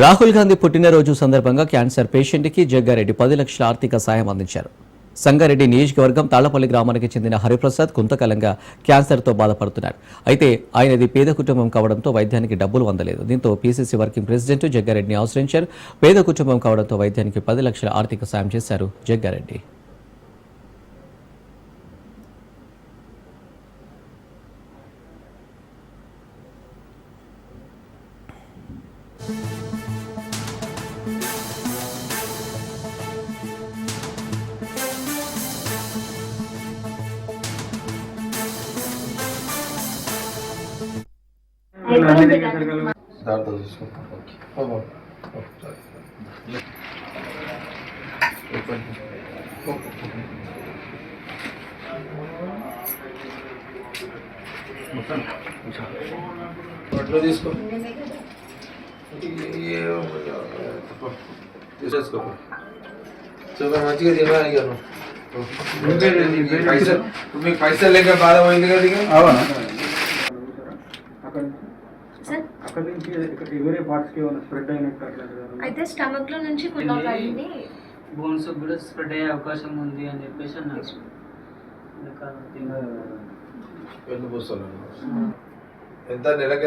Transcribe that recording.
రాహుల్ గాంధీ పుట్టినరోజు సందర్భంగా క్యాన్సర్ పేషెంట్కి జగ్గారెడ్డి పది లక్షల ఆర్థిక సాయం అందించారు. సంగారెడ్డి నియోజకవర్గం తాళ్ళపల్లి గ్రామానికి చెందిన హరిప్రసాద్ కొంతకాలంగా క్యాన్సర్తో బాధపడుతున్నారు. అయితే ఆయనది పేద కుటుంబం కావడంతో వైద్యానికి డబ్బులు అందలేదు. దీంతో పీసీసీ వర్కింగ్ ప్రెసిడెంట్ జగ్గారెడ్డిని ఆశ్రయించారు. పేద కుటుంబం కావడంతో వైద్యానికి పది లక్షల ఆర్థిక సాయం చేశారు జగ్గారెడ్డి. తీసుకో తీసేసుకో చూప మంచిగా తినాలి ఇక నువ్వు. పైసలు మీకు పైసలు లేక బాధ పోయింది కదా ఇక అక్కడ సార్ అక్కడ నుంచి ఇక్కడ వేరే పార్ట్స్కి ఏమైనా స్ప్రెడ్ అయినట్టు అట్లా అయితే స్టమక్లో నుంచి కొంతమంది బోన్స్ కూడా స్ప్రెడ్ అయ్యే అవకాశం ఉంది అని చెప్పేసి అన్నారు. పూసలు ఎంత నెలకి